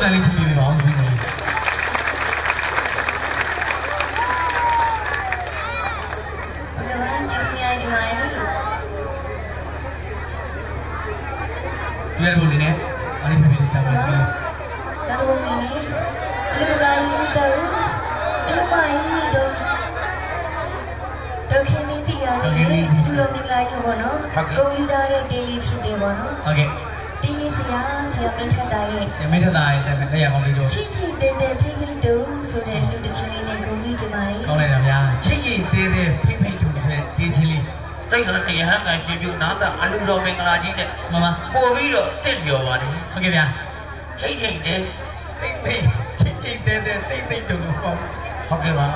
တန်လေးချင်းပြပါအောင်ဒီနေ့ဘယ်မှာကျေးဇူးများဒီမှာလေဒီရက်ဘုံလေးနဲ့အားလေးပြပြဆက်ပါမယ်ဒါတော့ဒီနေ့အလူကယူတော့အလူမယူတော့ဒုက္ခနေတီးရတယ်လူလုံးနေလိုက်ရောနော်ကွန်ပျူတာရဲ့ daily ဖြစ်တယ်ပေါ့နော်ဟုတ်ကဲ့ တီးဆရာဆရာမင်းထက်တာရဲ့ဆမင်းထတာရဲ့လက်ရကောင်းလေးတို့ချစ်ချစ်တဲ့တဲ့ဖိဖိတူဆိုတဲ့အလူတစ်ချင်းလေးနဲ့ကိုကြီးကြပါလေကောင်းလိုက်တာဗျာချင်းကြီးသေးသေးဖိဖိတူဆိုတဲ့ဒီချင်းလေးတိတ်ခါတရဟန်းကရှင်ပြုနာတာအလူတော်မင်္ဂလာကြီးတဲ့မမပို့ပြီးတော့တက်ပြောပါတယ်ဟုတ်ကဲ့ဗျာချိန်ချိန်တဲ့တိတ်တိတ်ချင်းကြီးသေးသေးတိတ်တိတ်တူပေါ့ဟုတ်ကဲ့ပါ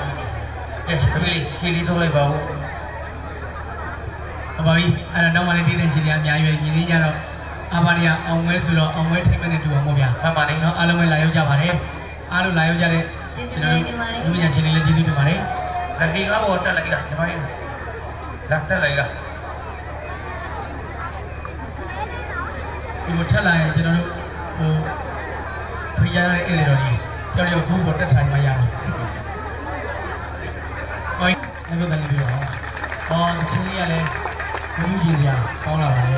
ကဲဒီလေးခြေလေးထုတ်လိုက်ပါဦးဟုတ်ပါပြီအဲ့တော့နောက်မှလည်းဒီတဲ့ရှင်တွေအများကြီးပဲညီလေးကြတော့ အာဘာရီယာအောင်ဝဲဆိုတော့အောင်ဝဲထိမ့်မဲ့နဲ့တူအောင်ပေါ့ဗျာမှန်ပါတယ်နော်အားလုံးပဲလာရောက်ကြပါတယ်အားလုံးလာရောက်ကြတဲ့ကျွန်တော်တို့လူညာရှင်တွေလည်းကျေးဇူးတင်ပါတယ်လက်ဒီကားပေါ်တက်လိုက်လားဒီမိုင်းလက်တက်လိုက်လားဒီကိုထက်လာရင်ကျွန်တော်တို့ဟိုဖိရတဲ့အဲ့ဒီတော်ကြီးကျွန်တော်တို့ဘူးပေါ်တက်ထိုင်မှရတော့ဟိုလည်းပြောတယ်လည်းပြောဟောဒီချင်းလေးကလည်းဘူးကြီးစရာကောင်းလာပါလေ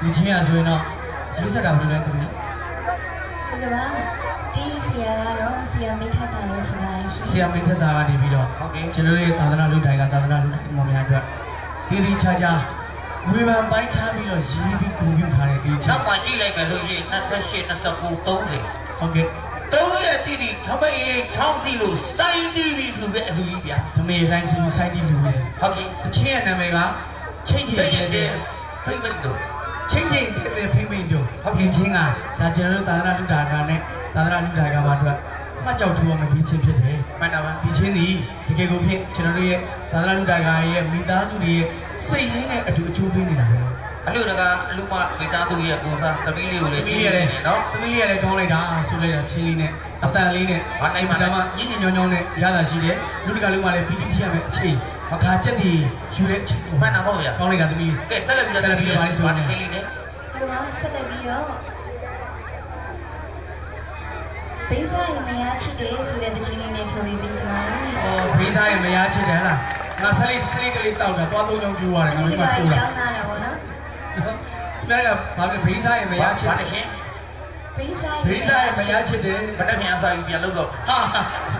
ဒီချင်းရဆိုရင်တော့ရေးဆက်တာဘယ်လိုလဲသူကြီးဟုတ်ကဲ့ပါတီးဆရာကတော့ဆရာမင်းထက်တာလေးဖြစ်ပါလေရှင်ဆရာမင်းထက်သားကနေပြီးတော့ဟုတ်ကဲ့ကျွန်တော်တို့ရဲ့သာသနာ့လူတိုင်းကသာသနာ့လူတိုင်းမောင်များအတွက်တည်တည်ချာချာဝေဖန်ပိုင်းခြားပြီးတော့ရေးပြီးဂုဏ်ပြုထားတဲ့ဒီချနောက်က်မှကြည့်လိုက်မယ်ဆိုရင်28 29 30ဟုတ်ကဲ့သုံးရက်တိတိထမရေချောင်းစီလို့စိုင်းတီးပြီးလူပဲအလူကြီးဗျာဓမေတိုင်းစီဆိုင်တီလူတွေဟုတ်ကဲ့တချင်းရဲ့နာမည်ကချင်းချင်းချိန်တဲ့ချိန်တဲ့ဖိတ်မတ်တို့ ချင်းချင်းတဲ့ဖိမ့်မိန်တို့ဟုတ်ကဲ့ချင်းကဒါကျွန်တော်တို့သာသနာ့လူဒါကနဲ့သာသနာ့လူဒါကမှာအတွက်မှတ်ကြောက်ထူအောင်ဒီချင်းဖြစ်တယ်မှန်တာပါဒီချင်းဒီတကယ်ကိုဖြစ်ကျွန်တော်တို့ရဲ့သာသနာ့လူဒါကရဲ့မိသားစုတွေရဲ့စိတ်ရင်းနဲ့အတူအကျိုးပေးနေတာပဲအလူတကအလူမမိသားစုရဲ့ကိုစားတပီးလေးကိုတလည်းမီးကြည့်လေးရရတတယ်ယ်နော်တမီးလေးရလည်းကောင်းလိုက်တာဆိုလိုက်တာချင်းလေးနဲ့အတန်လေးနဲ့ဒါမှညင်ညင်ညောင်းညောင်းနဲ့ရတာရှိတယ်လူတကလုံးကလည်းပီတိဖြစ်ရမယ်အခြေ အခါချက်တည်ယူတဲ့အချိန်မှန်တာပေါ့ဗျာကောင်းလိုက်တာတမီးကဲဆက်လက်ပြီးတော့တပီးလေးပါလိမ့်ဆိုတော့ချင်းလေးနဲ့ဟုတ်ကဲ့ပါဆက်လက်ပြီးတော့ဘိန်းစားရင်မရချစ်တယ်ဆိုတဲ့တခြင်းလေးနဲ့ဖြောပြပေးကြပါမယ်အော်ဖေးစားရင်မရချစ်တယ်ဟလားငါဆက်လေးဆက်လေးကလေးတောက်တာသွားသုံးချောင်းကျူရတယ်ငါဒီမိမမှာထိုးတာရောင်းလာတာပေါ့နော်ဒီကဘာလဲဖေးစားရင်မရချစ်ဘာတချင်းဘိန်းစားဖေးစားရင်မရချစ်တယ်ဗတက်ပြန်စားပြီးပြန်လုပ်တော့ဟာ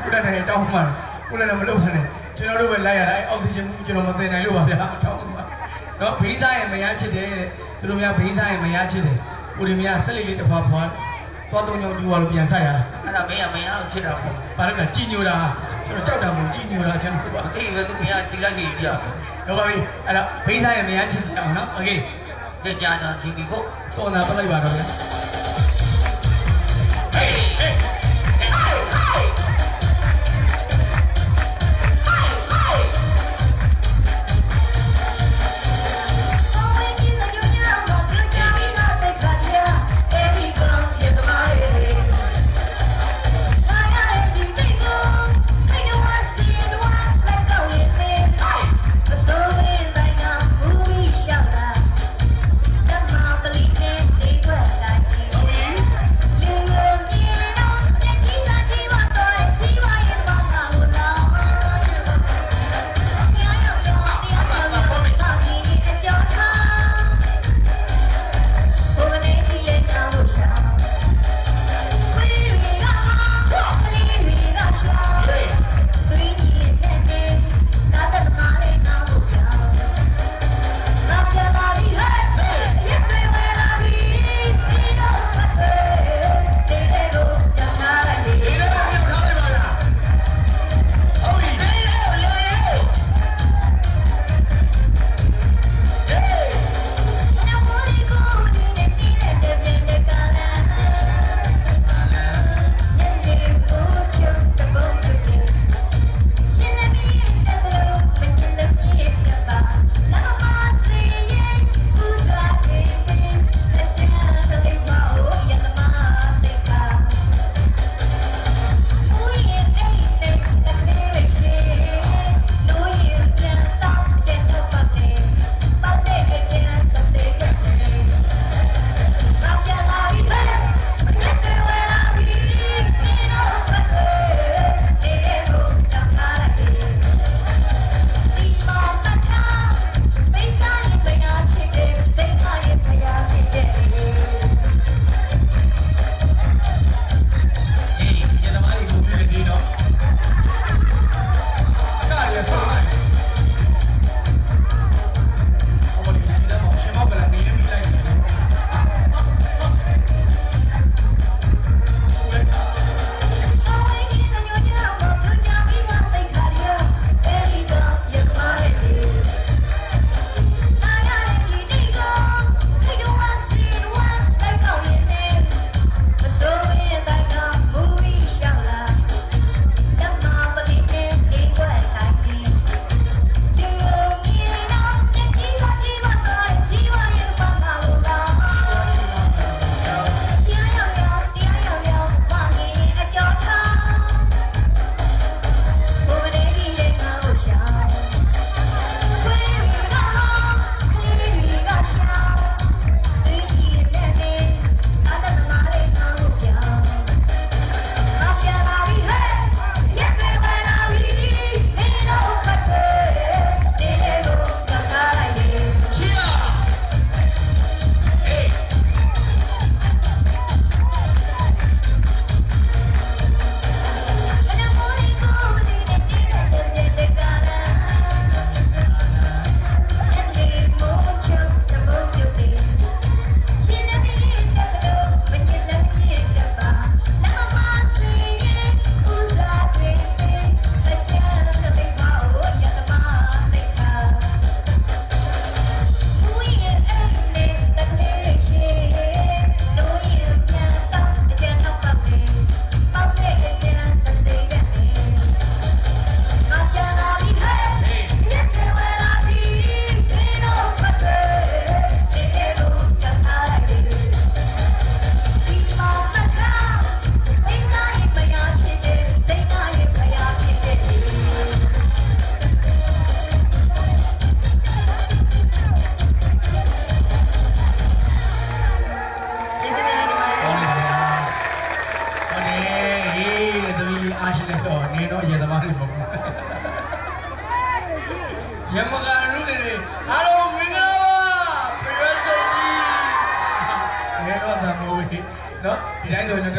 ခုလည်းနေတောင်းမှာခုလည်းမလုပ်ပါနဲ့ ကျွန်တော်တို့ပဲလိုက်ရတာအဲအောက်ဆီဂျင်မှုကျွန်တော်မသိနိုင်လို့ပါဗျာတောင်းမှာနော်ဖေးစားရင်မရချစ်တယ်တဲ့သူတို့များဖေးစားရင်မရချစ်တယ်ကိုရီများဆက်လေးလေးတစ်ဖွာဖွာသွားသုံးချောင်းကျူရလို့ပြန်ဆက်ရတာ အဲ့ဒါမင်းကမင်းအောင်ချစ်တာပေါ့ ဘာလို့လဲကြည်ညိုတာကျွန်တော်ကြောက်တာမဟုတ်ကြည်ညိုတာကျွန်တော်က အေးပဲသူမင်းကတီလိုက်ကြီးပြ တော့ပါပြီအဲ့တော့ဖေးစားရင်မရချစ်ချင်အောင်နော်โอเค ကြကြာကြာကြည့်ပြီးပေါ့ တော်နာပလိုက်ပါတော့ဗျာ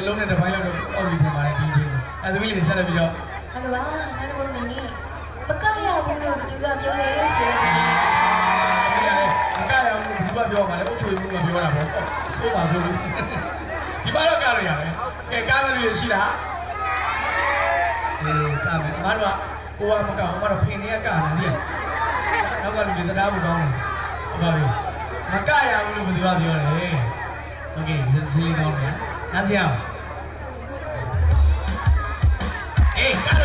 လုံးနဲ့တစ်ပိုင်းလောက်တော့အောက်ပြီးထင်ပါတယ်ဒီချင်းအဲသမီးလေးဆက်လက်ပြီးတော့ ဟုတ်ကဲ့ပါနောက်တစ်ပုဒ်နေနေမကရဘူးလို့ဘသူကပြောလဲဆိုတဲ့ရှင် ဒီကလည်းမကရဘူးဘူးကပြောမှာလေအုတ်ချွေမှုကပြောတာပေါ့ဆိုးပါဆိုးလို့ဒီမှာတော့ကရရတယ်ကဲကားမလို့ရှိလားအေးကားမယ်အမတို့ကကိုကမကောင်းအမတို့ဖင်နေရကတာလေနောက်ကလူတွေတရားဘူးကောင်းတယ်ဟုတ်ပါပြီမကရဘူးလို့ဘသူကပြောတယ်โอเคစီလေးကောင်းတယ်နားစရာ အေး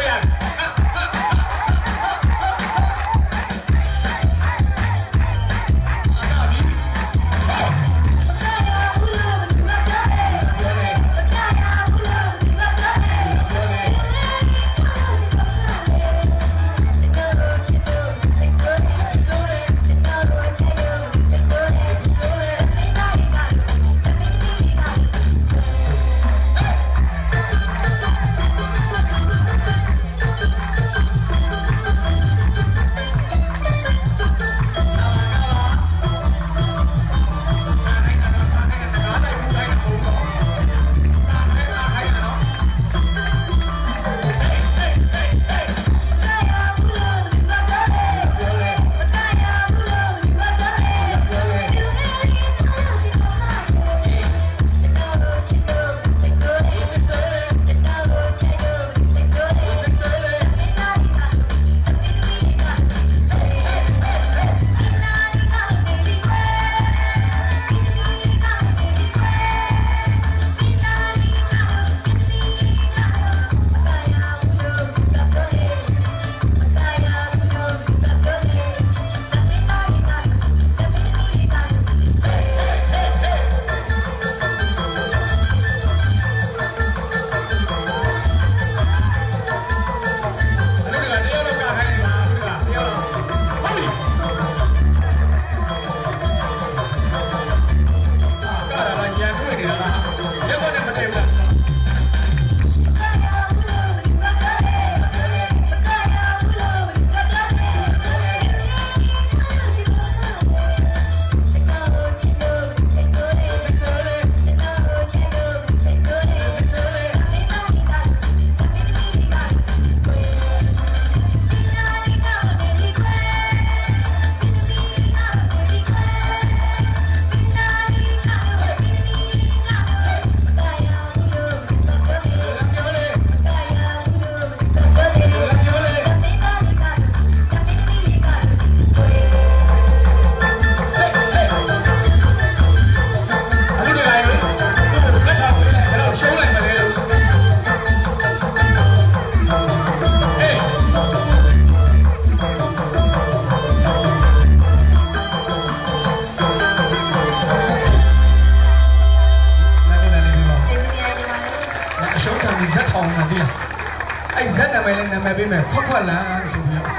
ခွက်ခွက်လန်းဆိုပြီးတော့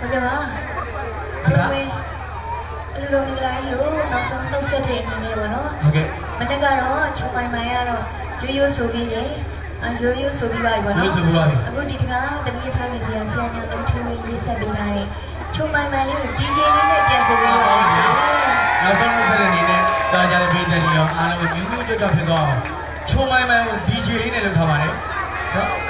ဟုတ်ကဲ့ပါအားလုံးပဲအလိုလိုမင်္ဂလာကြီးကိုနောက်ဆုံးနှုတ်ဆက်တဲ့အနေနဲ့ပေါ့နော်ဟုတ်ကဲ့မနေ့ကတော့ချုံပိုင်ပိုင်ကတော့ရိုးရိုးဆိုပြီးလေအရိုးရိုးဆိုပြီးပါပြီပေါ့နော်ရိုးဆိုပြီးပါပြီအခုဒီတကားတပည့်ဖားမိစီယာဆရာညောင်းလုံးထင်းပြီးရေးဆက်ပေးလာတဲ့ချုံပိုင်ပိုင်လေးကို DJ လေးနဲ့ပြန်ဆိုပေးပါမယ်ရှင်နောက်ဆုံးဆက်တဲ့အနေနဲ့ကြားကြတဲ့ပြည်သူတွေရောအားလုံးကိုမြူးမြူးကြွကြွဖြစ်သွားအောင်ချုံမိုင်းမိုင်းကို DJ လေးနဲ့လုပ်ထားပါတယ်နော်